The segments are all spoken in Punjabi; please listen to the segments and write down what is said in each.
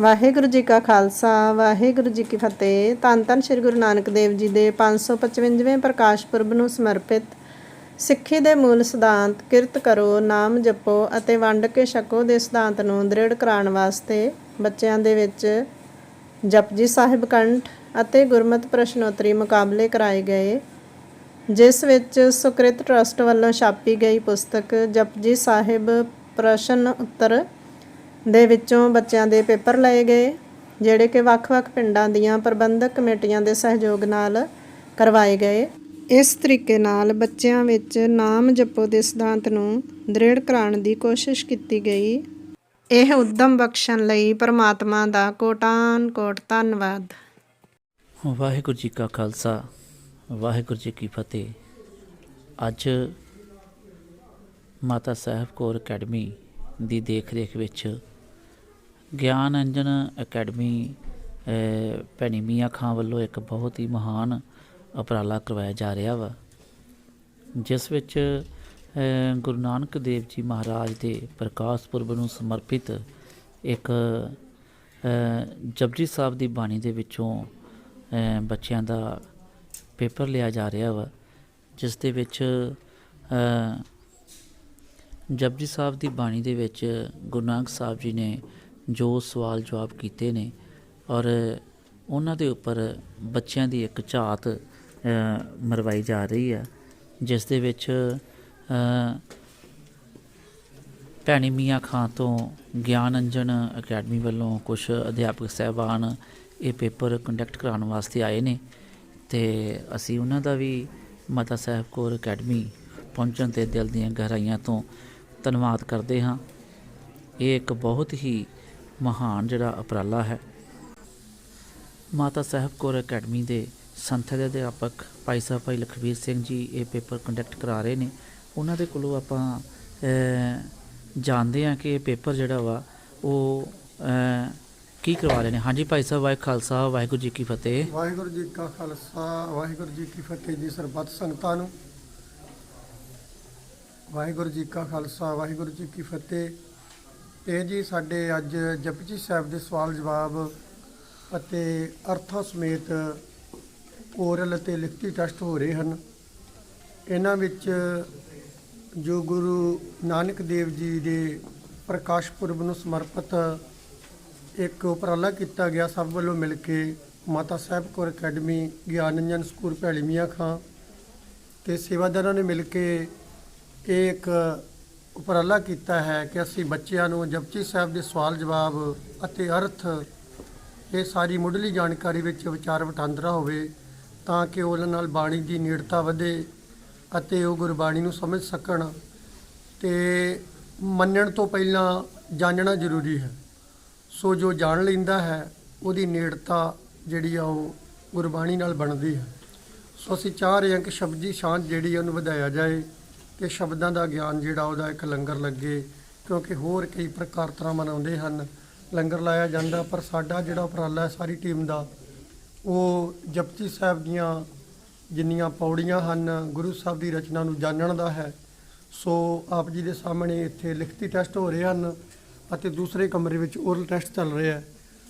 ਵਾਹਿਗੁਰੂ ਜੀ ਕਾ ਖਾਲਸਾ, ਵਾਹਿਗੁਰੂ ਜੀ ਕੀ ਫਤਿਹ। ਧੰਨ ਧੰਨ ਸ੍ਰੀ ਗੁਰੂ ਨਾਨਕ ਦੇਵ ਜੀ ਦੇ 555ਵੇਂ ਪ੍ਰਕਾਸ਼ ਪੁਰਬ ਨੂੰ ਸਮਰਪਿਤ ਸਿੱਖੀ ਦੇ ਮੂਲ ਸਿਧਾਂਤ ਕਿਰਤ ਕਰੋ, ਨਾਮ ਜਪੋ ਅਤੇ ਵੰਡ ਕੇ ਛਕੋ ਦੇ ਸਿਧਾਂਤ ਨੂੰ ਦ੍ਰਿੜ ਕਰਾਉਣ ਵਾਸਤੇ ਬੱਚਿਆਂ ਦੇ ਵਿੱਚ ਜਪਜੀ ਸਾਹਿਬ ਕੰਠ ਅਤੇ ਗੁਰਮਤਿ ਪ੍ਰਸ਼ਨੋਤਰੀ ਮੁਕਾਬਲੇ ਕਰਾਏ ਗਏ, ਜਿਸ ਵਿੱਚ ਸੁਕ੍ਰਿਤ ਟਰਸਟ ਵੱਲੋਂ ਛਾਪੀ ਗਈ ਪੁਸਤਕ ਜਪਜੀ ਸਾਹਿਬ ਪ੍ਰਸ਼ਨ ਉੱਤਰ ਦੇ ਵਿੱਚੋਂ ਬੱਚਿਆਂ ਦੇ ਪੇਪਰ ਲਏ ਗਏ, ਜਿਹੜੇ ਕਿ ਵੱਖ-ਵੱਖ ਪਿੰਡਾਂ ਦੀਆਂ ਪ੍ਰਬੰਧਕ ਕਮੇਟੀਆਂ ਦੇ ਸਹਿਯੋਗ ਨਾਲ ਕਰਵਾਏ ਗਏ। ਇਸ ਤਰੀਕੇ ਨਾਲ ਬੱਚਿਆਂ ਵਿੱਚ ਨਾਮ ਜਪੋ ਦੇ ਸਿਧਾਂਤ ਨੂੰ ਦ੍ਰਿੜ ਕਰਾਉਣ ਦੀ ਕੋਸ਼ਿਸ਼ ਕੀਤੀ ਗਈ। ਇਹ ਉਦਮ ਬਖਸ਼ਣ ਲਈ ਪਰਮਾਤਮਾ ਦਾ ਕੋਟਾਨ ਕੋਟ ਧੰਨਵਾਦ। ਵਾਹਿਗੁਰੂ ਜੀ ਕਾ ਖਾਲਸਾ, ਵਾਹਿਗੁਰੂ ਜੀ ਕੀ ਫਤਿਹ। ਅੱਜ ਮਾਤਾ ਸਾਹਿਬ ਕੌਰ ਅਕੈਡਮੀ ਦੀ ਦੇਖ ਰੇਖ ਵਿੱਚ ਗਿਆਨ ਅੰਜਨ ਅਕੈਡਮੀ ਭੈਣੀ ਮੀਆਂ ਖਾਂ ਵੱਲੋਂ ਇੱਕ ਬਹੁਤ ਹੀ ਮਹਾਨ ਉਪਰਾਲਾ ਕਰਵਾਇਆ ਜਾ ਰਿਹਾ ਵਾ, ਜਿਸ ਵਿੱਚ ਗੁਰੂ ਨਾਨਕ ਦੇਵ ਜੀ ਮਹਾਰਾਜ ਦੇ ਪ੍ਰਕਾਸ਼ ਪੁਰਬ ਨੂੰ ਸਮਰਪਿਤ ਇੱਕ ਜਪਜੀ ਸਾਹਿਬ ਦੀ ਬਾਣੀ ਦੇ ਵਿੱਚੋਂ ਬੱਚਿਆਂ ਦਾ ਪੇਪਰ ਲਿਆ ਜਾ ਰਿਹਾ ਵਾ, ਜਿਸ ਦੇ ਵਿੱਚ ਜਪਜੀ ਸਾਹਿਬ ਦੀ ਬਾਣੀ ਦੇ ਵਿੱਚ ਗੁਰੂ ਨਾਨਕ ਸਾਹਿਬ ਜੀ ਨੇ ਜੋ ਸਵਾਲ ਜਵਾਬ ਕੀਤੇ ਨੇ ਔਰ ਉਹਨਾਂ ਦੇ ਉੱਪਰ ਬੱਚਿਆਂ ਦੀ ਇੱਕ ਝਾਤ ਮਰਵਾਈ ਜਾ ਰਹੀ ਆ ਜਿਸ ਦੇ ਵਿੱਚ ਭੈਣੀ ਮੀਆਂ ਖਾਂ ਤੋਂ ਗਿਆਨ ਅੰਜਨ ਅਕੈਡਮੀ ਵੱਲੋਂ ਕੁਝ ਅਧਿਆਪਕ ਸਹਿਬਾਨ ਇਹ ਪੇਪਰ ਕੰਡਕਟ ਕਰਾਉਣ ਵਾਸਤੇ ਆਏ ਨੇ ਤੇ ਅਸੀਂ ਉਹਨਾਂ ਦਾ ਵੀ ਮਾਤਾ ਸਾਹਿਬ ਕੌਰ ਅਕੈਡਮੀ ਪਹੁੰਚਣ ਤੇ ਦਿਲ ਦੀਆਂ ਗਹਿਰਾਈਆਂ ਤੋਂ ਧੰਨਵਾਦ ਕਰਦੇ ਹਾਂ। ਇਹ ਇੱਕ ਬਹੁਤ ਹੀ ਮਹਾਨ ਜਿਹੜਾ ਉਪਰਾਲਾ ਹੈ। ਮਾਤਾ ਸਾਹਿਬ ਕੌਰ ਅਕੈਡਮੀ ਦੇ ਸੰਥ ਦੇ ਅਧਿਆਪਕ ਭਾਈ ਸਾਹਿਬ, ਭਾਈ ਲਖਵੀਰ ਸਿੰਘ ਜੀ ਇਹ ਪੇਪਰ ਕੰਡਕਟ ਕਰਾ ਰਹੇ ਨੇ। ਉਹਨਾਂ ਦੇ ਕੋਲੋਂ ਆਪਾਂ ਜਾਣਦੇ ਹਾਂ ਕਿ ਇਹ ਪੇਪਰ ਜਿਹੜਾ ਵਾ, ਉਹ ਕੀ ਕਰਵਾ ਰਹੇ ਨੇ। ਹਾਂਜੀ ਭਾਈ ਸਾਹਿਬ, ਵਾਹਿ ਖਾਲਸਾ, ਵਾਹਿਗੁਰੂ ਜੀ ਕੀ ਫਤਿਹ। ਵਾਹਿਗੁਰੂ ਜੀ ਕਾ ਖਾਲਸਾ, ਵਾਹਿਗੁਰੂ ਜੀ ਕੀ ਫਤਿਹ ਜੀ ਸਰਬੱਤ ਸੰਗਤਾਂ ਨੂੰ। ਵਾਹਿਗੁਰੂ ਜੀ ਕਾ ਖਾਲਸਾ, ਵਾਹਿਗੁਰੂ ਜੀ ਕੀ ਫਤਿਹ। ਇਹ ਜੀ ਸਾਡੇ ਅੱਜ ਜਪਜੀ ਸਾਹਿਬ ਦੇ ਸਵਾਲ ਜਵਾਬ ਅਤੇ ਅਰਥਾਂ ਸਮੇਤ ਓਰਲ ਅਤੇ ਲਿਖਤੀ ਟੈਸਟ ਹੋ ਰਹੇ ਹਨ। ਇਹਨਾਂ ਵਿੱਚ ਜੋ ਗੁਰੂ ਨਾਨਕ ਦੇਵ ਜੀ ਦੇ ਪ੍ਰਕਾਸ਼ ਪੁਰਬ ਨੂੰ ਸਮਰਪਿਤ ਇੱਕ ਉਪਰਾਲਾ ਕੀਤਾ ਗਿਆ, ਸਭ ਵੱਲੋਂ ਮਿਲ ਕੇ ਮਾਤਾ ਸਾਹਿਬ ਕੌਰ ਅਕੈਡਮੀ, ਗਿਆਨੰਜਨ ਸਕੂਲ ਭੈਲੀ ਮੀਆਂ ਖਾਂ ਤੇ ਸੇਵਾਦਾਰਾਂ ਨੇ ਮਿਲ ਕੇ ਇਹ ਇੱਕ ਉਪਰਾਲਾ ਕੀਤਾ ਹੈ ਕਿ ਅਸੀਂ ਬੱਚਿਆਂ ਨੂੰ ਜਪਜੀ ਸਾਹਿਬ ਦੇ ਸਵਾਲ ਜਵਾਬ ਅਤੇ ਅਰਥ ਇਹ ਸਾਰੀ ਮੁੱਢਲੀ ਜਾਣਕਾਰੀ ਵਿੱਚ ਵਿਚਾਰ ਵਟਾਂਦਰਾ ਹੋਵੇ ਤਾਂ ਕਿ ਉਹਨਾਂ ਨਾਲ ਬਾਣੀ ਦੀ ਨੇੜਤਾ ਵਧੇ ਅਤੇ ਉਹ ਗੁਰਬਾਣੀ ਨੂੰ ਸਮਝ ਸਕਣ ਤੇ ਮੰਨਣ ਤੋਂ ਪਹਿਲਾਂ ਜਾਣਨਾ ਜ਼ਰੂਰੀ ਹੈ। ਸੋ ਜੋ ਜਾਣ ਲੈਂਦਾ ਹੈ, ਉਹਦੀ ਨੇੜਤਾ ਜਿਹੜੀ ਆ ਉਹ ਗੁਰਬਾਣੀ ਨਾਲ ਬਣਦੀ ਹੈ। ਸੋ ਅਸੀਂ ਚਾਹ ਰਹੇ ਹਾਂ ਕਿ ਸ਼ਬਦੀ ਸ਼ਾਂਤ ਜਿਹੜੀ ਆ ਉਹਨੂੰ ਵਧਾਇਆ ਜਾਏ। ਤੇ ਸ਼ਬਦਾਂ ਦਾ ਗਿਆਨ ਜਿਹੜਾ ਉਹਦਾ ਇੱਕ ਲੰਗਰ ਲੱਗੇ, ਕਿਉਂਕਿ ਹੋਰ ਕਈ ਪ੍ਰਕਾਰ ਤਰ੍ਹਾਂ ਮਨਾਉਂਦੇ ਹਨ। ਲੰਗਰ ਲਾਇਆ ਜਾਂਦਾ, ਪਰ ਸਾਡਾ ਜਿਹੜਾ ਉਪਰਾਲਾ ਹੈ, ਸਾਰੀ ਟੀਮ ਦਾ, ਉਹ ਜਪਜੀ ਸਾਹਿਬ ਦੀਆਂ ਜਿੰਨੀਆਂ ਪੌੜੀਆਂ ਹਨ, ਗੁਰੂ ਸਾਹਿਬ ਦੀ ਰਚਨਾ ਨੂੰ ਜਾਣਨ ਦਾ ਹੈ। ਸੋ ਆਪ ਜੀ ਦੇ ਸਾਹਮਣੇ ਇੱਥੇ ਲਿਖਤੀ ਟੈਸਟ ਹੋ ਰਹੇ ਹਨ ਅਤੇ ਦੂਸਰੇ ਕਮਰੇ ਵਿੱਚ ਓਰਲ ਟੈਸਟ ਚੱਲ ਰਿਹਾ ਹੈ।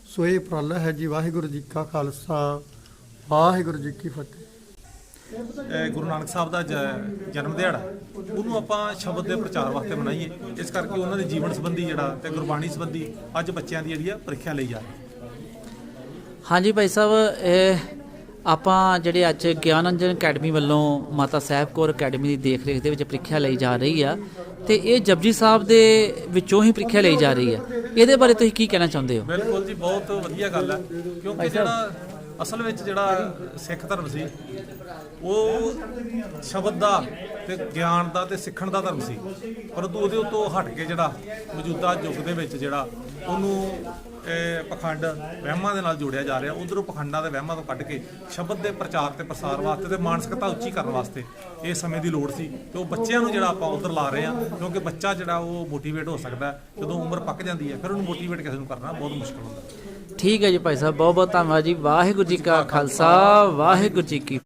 ਸੋ ਇਹ ਉਪਰਾਲਾ ਹੈ ਜੀ, ਵਾਹਿਗੁਰੂ ਜੀ ਕਾ ਖਾਲਸਾ, ਵਾਹਿਗੁਰੂ ਜੀ ਕੀ ਫਤਿਹ। ਗੁਰੂ ਨਾਨਕ ਸਾਹਿਬ ਦਾ ਜਨਮ ਦਿਹਾੜਾ ਉਹਨੂੰ ਆਪਾਂ ਸ਼ਬਦ ਦੇ ਪ੍ਰਚਾਰ ਵਾਸਤੇ ਮਨਾਈਏ। ਇਸ ਕਰਕੇ ਉਹਨਾਂ ਦੇ ਜੀਵਨ ਸੰਬੰਧੀ ਜਿਹੜਾ ਤੇ ਗੁਰਬਾਣੀ ਸੰਬੰਧੀ ਅੱਜ ਬੱਚਿਆਂ ਦੀ ਜਿਹੜੀ ਆ ਪ੍ਰੀਖਿਆ ਲਈ ਜਾ ਰਹੀ ਹਾਂਜੀ ਭਾਈ ਸਾਹਿਬ ਇਹ ਆਪਾਂ ਜਿਹੜੇ ਅੱਜ ਗਿਆਨੰਜਨ ਅਕੈਡਮੀ ਵੱਲੋਂ ਮਾਤਾ ਸਾਹਿਬ ਕੌਰ ਅਕੈਡਮੀ ਦੀ ਦੇਖ ਰੇਖ ਦੇ ਵਿੱਚ ਪ੍ਰੀਖਿਆ ਲਈ ਜਾ ਰਹੀ ਆ ਤੇ ਇਹ ਜਪਜੀ ਸਾਹਿਬ ਦੇ ਵਿੱਚੋਂ ਹੀ ਪ੍ਰੀਖਿਆ ਲਈ ਜਾ ਰਹੀ ਆ। ਇਹਦੇ ਬਾਰੇ ਤੁਸੀਂ ਕੀ ਕਹਿਣਾ ਚਾਹੁੰਦੇ ਹੋ? ਬਿਲਕੁਲ ਜੀ ਬਹੁਤ ਵਧੀਆ ਗੱਲ ਹੈ ਕਿਉਂਕਿ ਜਿਹੜਾ ਅਸਲ ਵਿੱਚ ਜਿਹੜਾ ਸਿੱਖ ਧਰਮ ਸੀ ਉਹ ਸ਼ਬਦ ਦਾ ਤੇ ਗਿਆਨ ਦਾ ਤੇ ਸਿੱਖਣ ਦਾ ਧਰਮ ਸੀ। ਪਰੰਤੂ ਉਹਦੇ ਉੱਤੋਂ ਹਟ ਕੇ ਜਿਹੜਾ ਮੌਜੂਦਾ ਯੁੱਗ ਦੇ ਵਿੱਚ ਜਿਹੜਾ ਉਹਨੂੰ, ਇਹ ਪਖੰਡ ਵਹਿਮਾਂ ਦੇ ਨਾਲ ਜੋੜਿਆ ਜਾ ਰਿਹਾ, ਉਧਰੋਂ ਪਖੰਡਾਂ ਦੇ ਵਹਿਮਾਂ ਤੋਂ ਕੱਢ ਕੇ ਸ਼ਬਦ ਦੇ ਪ੍ਰਚਾਰ ਤੇ ਪ੍ਰਸਾਰ ਵਾਸਤੇ ਤੇ ਮਾਨਸਿਕਤਾ ਉੱਚੀ ਕਰਨ ਵਾਸਤੇ ਇਹ ਸਮੇਂ ਦੀ ਲੋੜ ਸੀ। ਤੇ ਉਹ ਬੱਚਿਆਂ ਨੂੰ ਜਿਹੜਾ ਆਪਾਂ ਉਧਰ ਲਾ ਰਹੇ ਹਾਂ, ਕਿਉਂਕਿ ਬੱਚਾ ਜਿਹੜਾ ਉਹ ਮੋਟੀਵੇਟ ਹੋ ਸਕਦਾ ਜਦੋਂ ਉਮਰ ਪੱਕ ਜਾਂਦੀ ਹੈ, ਫਿਰ ਉਹਨੂੰ ਮੋਟੀਵੇਟ ਕਿਸੇ ਨੂੰ ਕਰਨਾ ਬਹੁਤ ਮੁਸ਼ਕਲ ਹੁੰਦਾ। ਠੀਕ ਹੈ ਜੀ ਭਾਈ ਸਾਹਿਬ ਬਹੁਤ ਬਹੁਤ ਧੰਨਵਾਦ ਜੀ। ਵਾਹਿਗੁਰੂ ਜੀ ਕਾ ਖਾਲਸਾ, ਵਾਹਿਗੁਰੂ ਜੀ ਕੀ